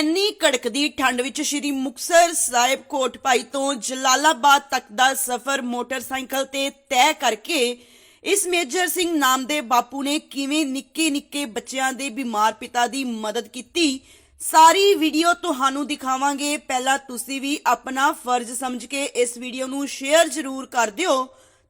ਐਨੀ ਕੜਕਦੀ ਠੰਡ ਵਿੱਚ ਸ਼੍ਰੀ ਮੁਕਤਸਰ ਸਾਹਿਬ ਕੋਟਪਾਈ ਤੋਂ ਜਲਾਲਾਬਾਦ ਤੱਕ ਦਾ ਸਫ਼ਰ ਮੋਟਰਸਾਈਕਲ ਤੇ ਤੈਅ ਕਰਕੇ ਇਸ ਮੇਜਰ ਸਿੰਘ ਨਾਮ ਦੇ ਬਾਪੂ ਨੇ ਕਿਵੇਂ ਨਿੱਕੇ ਨਿੱਕੇ ਬੱਚਿਆਂ ਦੇ ਬਿਮਾਰ ਪਿਤਾ ਦੀ ਮਦਦ ਕੀਤੀ, ਸਾਰੀ ਵੀਡੀਓ ਤੁਹਾਨੂੰ ਦਿਖਾਵਾਂਗੇ। ਪਹਿਲਾਂ ਤੁਸੀਂ ਵੀ ਆਪਣਾ ਫਰਜ਼ ਸਮਝ ਕੇ ਇਸ ਵੀਡੀਓ ਨੂੰ ਸ਼ੇਅਰ ਜ਼ਰੂਰ ਕਰ ਦਿਓ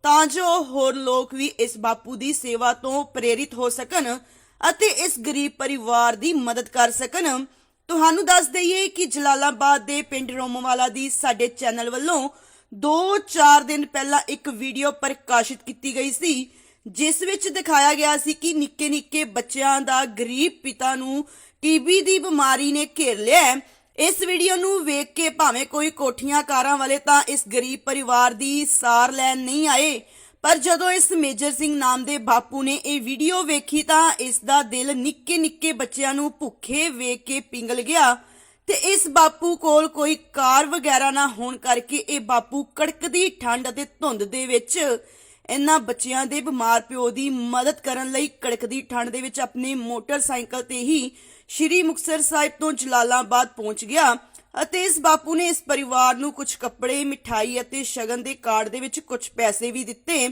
ਤਾਂ ਜੋ ਹੋਰ ਲੋਕ ਵੀ ਇਸ ਬਾਪੂ ਦੀ ਸੇਵਾ ਤੋਂ ਪ੍ਰੇਰਿਤ ਹੋ ਸਕਣ ਅਤੇ ਇਸ ਗਰੀਬ ਪਰਿਵਾਰ ਦੀ ਮਦਦ ਕਰ ਸਕਣ। ਤੁਹਾਨੂੰ ਦੱਸ ਦਈਏ ਕਿ ਜਲਾਲਾਬਾਦ ਦੇ ਪਿੰਡ ਰੋਮਵਾਲਾ ਦੀ ਸਾਡੇ ਚੈਨਲ ਵੱਲੋਂ 2-4 ਦਿਨ ਪਹਿਲਾਂ ਇੱਕ ਵੀਡੀਓ ਪ੍ਰਕਾਸ਼ਿਤ ਕੀਤੀ ਗਈ ਸੀ, ਜਿਸ ਵਿੱਚ ਦਿਖਾਇਆ ਗਿਆ ਸੀ ਕਿ ਨਿੱਕੇ ਨਿੱਕੇ ਬੱਚਿਆਂ ਦਾ ਗਰੀਬ ਪਿਤਾ ਨੂੰ ਟੀਬੀ ਦੀ ਬਿਮਾਰੀ ਨੇ ਘੇਰ ਲਿਆ ਹੈ। ਇਸ ਵੀਡੀਓ ਨੂੰ ਵੇਖ ਕੇ ਭਾਵੇਂ ਕੋਈ ਕੋਠੀਆਂ ਕਾਰਾਂ ਵਾਲੇ ਤਾਂ ਇਸ ਗਰੀਬ ਪਰਿਵਾਰ ਦੀ ਸਾਰ ਲੈਣ ਨਹੀਂ ਆਏ ਪਰ ਜਦੋਂ ਇਸ ਮੇਜਰ ਸਿੰਘ ਨਾਮ ਦੇ ਬਾਪੂ ਨੇ ਇਹ ਵੀਡੀਓ ਵੇਖੀ ਤਾਂ ਇਸ ਦਾ ਦਿਲ ਨਿੱਕੇ ਨਿੱਕੇ ਬੱਚਿਆਂ ਨੂੰ ਭੁੱਖੇ ਵੇਖ ਕੇ ਪਿੰਗਲ ਗਿਆ ਤੇ ਇਸ ਬਾਪੂ ਕੋਲ ਕੋਈ ਕਾਰ ਵਗੈਰਾ ਨਾ ਹੋਣ ਕਰਕੇ ਇਹ ਬਾਪੂ ਕੜਕਦੀ ਠੰਡ ਅਤੇ ਧੁੰਦ ਦੇ ਵਿੱਚ ਇਹਨਾਂ ਬੱਚਿਆਂ ਦੇ ਬਿਮਾਰ ਪਿਓ ਦੀ ਮਦਦ ਕਰਨ ਲਈ ਕੜਕਦੀ ਠੰਡ ਦੇ ਵਿੱਚ ਆਪਣੇ ਮੋਟਰਸਾਈਕਲ ਤੇ ਹੀ ਸ਼੍ਰੀ ਮੁਕਤਸਰ ਸਾਹਿਬ ਤੋਂ ਜਲਾਲਾਬਾਦ ਪਹੁੰਚ ਗਿਆ। ਅਤੇ ਇਸ ਬਾਪੂ ਨੇ ਇਸ ਪਰਿਵਾਰ ਨੂੰ ਕੁਝ ਕੱਪੜੇ, ਮਿਠਾਈ ਅਤੇ ਸ਼ਗਨ ਦੇ ਕਾਰਡ ਦੇ ਵਿੱਚ ਕੁਝ ਪੈਸੇ ਵੀ ਦਿੱਤੇ।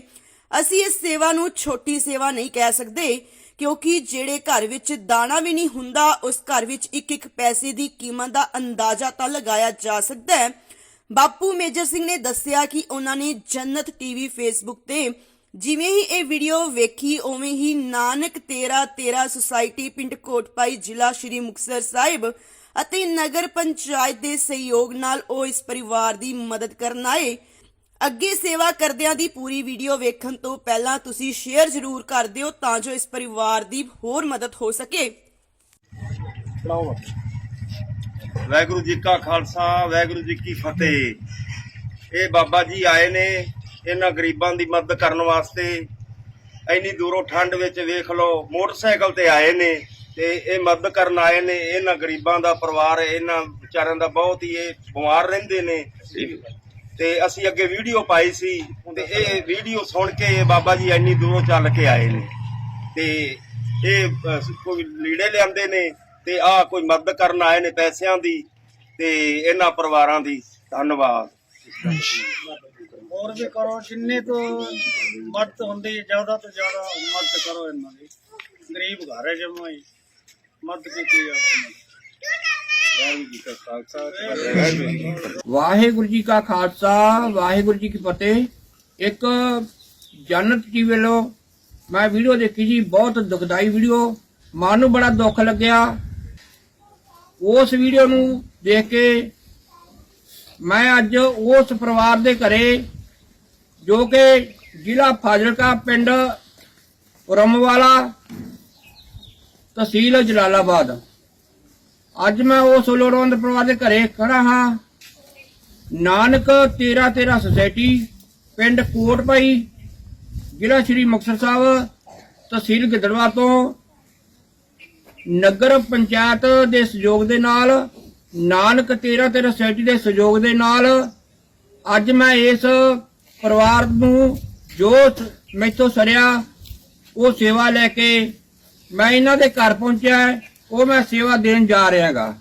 ਅਸੀਂ ਇਸ ਸੇਵਾ ਨੂੰ ਛੋਟੀ ਸੇਵਾ ਨਹੀਂ ਕਹਿ ਸਕਦੇ, ਕਿਉਂਕਿ ਜਿਹੜੇ ਘਰ ਵਿੱਚ ਦਾਣਾ ਵੀ ਨਹੀਂ ਹੁੰਦਾ, ਉਸ ਘਰ ਵਿੱਚ ਇੱਕ ਇੱਕ ਪੈਸੇ ਦੀ ਕੀਮਤ ਦਾ ਅੰਦਾਜ਼ਾ ਤਾਂ ਲਗਾਇਆ ਜਾ ਸਕਦਾ ਹੈ। ਬਾਪੂ ਮੇਜਰ ਸਿੰਘ ਨੇ ਦੱਸਿਆ ਕਿ ਉਹਨਾਂ ਨੇ ਜੰਨਤ ਟੀਵੀ ਫੇਸਬੁੱਕ ਤੇ ਜਿਵੇਂ ਹੀ ਇਹ ਵੀਡੀਓ ਵੇਖੀ, ਉਵੇਂ ਹੀ ਨਾਨਕ ਤੇਰਾ ਤੇਰਾ ਸੁਸਾਇਟੀ ਪਿੰਡ ਕੋਟਪਾਈ ਜ਼ਿਲ੍ਹਾ ਸ਼੍ਰੀ ਮੁਕਤਸਰ ਸਾਹਿਬ ਅਤੇ ਨਗਰ ਪੰਚਾਇਤ ਦੇ ਸਹਿਯੋਗ ਨਾਲ ਉਹ ਇਸ ਪਰਿਵਾਰ ਦੀ ਮਦਦ ਕਰਨ ਆਏ। ਅੱਗੇ ਸੇਵਾ ਕਰਦਿਆਂ ਦੀ ਪੂਰੀ ਵੀਡੀਓ ਵੇਖਣ ਤੋਂ ਪਹਿਲਾਂ ਤੁਸੀਂ ਸ਼ੇਅਰ ਜ਼ਰੂਰ ਕਰ ਦਿਓ ਤਾਂ ਜੋ ਇਸ ਪਰਿਵਾਰ ਦੀ ਹੋਰ ਮਦਦ ਹੋ ਸਕੇ। ਵਾਹਿਗੁਰੂ ਜੀ ਕਾ ਖਾਲਸਾ, ਵਾਹਿਗੁਰੂ ਜੀ ਕੀ ਫਤਿਹ। ਇਹ ਬਾਬਾ ਜੀ ਆਏ ਨੇ ਇਹਨਾਂ ਗਰੀਬਾਂ ਦੀ ਮਦਦ ਕਰਨ ਵਾਸਤੇ। ਇੰਨੀ ਦੂਰੋਂ ਠੰਡ ਵਿੱਚ ਵੇਖ ਲਓ, ਮੋਟਰਸਾਈਕਲ ਤੇ ਆਏ ਨੇ। ਤੇ ਇਹ ਮਦਦ ਕਰਨ ਆਏ ਨੇ, ਇਹਨਾਂ ਗਰੀਬਾਂ ਦਾ ਪਰਿਵਾਰ, ਇਹਨਾਂ ਵਿਚਾਰਿਆਂ ਦਾ ਬਹੁਤ ਹੀ ਇਹ ਬਿਮਾਰ ਰਹਿੰਦੇ ਨੇ। ਤੇ ਅਸੀਂ ਅੱਗੇ ਵੀਡੀਓ ਪਾਈ ਸੀ ਤੇ ਇਹ ਵੀਡੀਓ ਸੁਣ ਕੇ ਬਾਬਾ ਜੀ ਇੰਨੀ ਦੂਰੋਂ ਚੱਲ ਕੇ ਆਏ ਨੇ। ਤੇ ਇਹ ਕੋਈ ਲੀੜੇ ਲਿਆਂਦੇ ਨੇ ਤੇ ਆ ਕੋਈ ਮਦਦ ਕਰਨ ਆਏ ਨੇ ਪੈਸਿਆਂ ਦੀ ਤੇ ਇਹਨਾਂ ਪਰਿਵਾਰਾਂ ਦੀ। ਧੰਨਵਾਦ। ਹੋਰ ਵੀ ਕਰੋ, ਜਿੰਨੇ ਤੋਂ ਮਦਦ ਹੁੰਦੀ, ਜ਼ਿਆਦਾ ਤੋਂ ਜ਼ਿਆਦਾ ਮਦਦ ਕਰੋ ਇਹਨਾਂ ਦੀ। ਗਰੀਬ ਘਰ ਹੈ ਜਮਾ ਮਦਦ ਕੀਤੀ ਜਾਵੇ ਵਾਹਿਗੁਰੂ ਜੀ ਕਾ ਖਾਲਸਾ, ਵਾਹਿਗੁਰੂ ਜੀ ਕੀ ਫਤਿਹ। ਇੱਕ ਜਨਤ ਜੀ ਵੱਲੋਂ ਮੈਂ ਵੀਡੀਓ ਦੇਖੀ ਜੀ, ਬਹੁਤ ਦੁਖਦਾਈ ਵੀਡੀਓ। ਮਨ ਨੂੰ ਬੜਾ ਦੁੱਖ ਲੱਗਿਆ। ਉਸ ਵੀਡੀਓ ਨੂੰ ਦੇਖ ਕੇ ਮੈਂ ਅੱਜ ਉਸ ਪਰਿਵਾਰ ਦੇ ਘਰੇ, ਜੋ ਕਿ ਜ਼ਿਲ੍ਹਾ ਫਾਜ਼ਿਲਕਾ, ਪਿੰਡ ਰਮਵਾਲਾ ਤਹਿਸੀਲ ਜਲਾਲਾਬਾਦ। ਅੱਜ ਮੈਂ ਉਸ ਲੋੜਵੰਦ ਪਰਿਵਾਰ ਦੇ ਘਰੇ ਖੜਾ ਹਾਂ। ਨਾਨਕ ਤੇਰਾ ਤੇਰਾ ਸੁਸਾਇਟੀ, ਪਿੰਡ ਕੋਟਪਾਈ ਜ਼ਿਲ੍ਹਾ ਸ਼੍ਰੀ ਮੁਕਤਸਰ ਸਾਹਿਬ, ਤਹਿਸੀਲ ਗਿੱਦੜਵਾ ਤੋਂ। ਨਗਰ ਪੰਚਾਇਤ ਦੇ ਸਹਿਯੋਗ ਦੇ ਨਾਲ, ਨਾਨਕ ਤੇਰਾ ਤੇਰਾ ਸੁਸਾਇਟੀ ਦੇ ਸਹਿਯੋਗ ਦੇ ਨਾਲ, ਅੱਜ ਮੈਂ ਇਸ ਪਰਿਵਾਰ ਨੂੰ ਜੋ ਸ- ਮੈਥੋਂ ਸਰਿਆ, ਉਹ ਸੇਵਾ ਲੈ ਕੇ ਮੈਂ ਇਹਨਾਂ ਦੇ ਘਰ ਪਹੁੰਚਿਆ ਉਹ ਮੈਂ ਸੇਵਾ ਦੇਣ ਜਾ ਰਿਹਾਗਾ।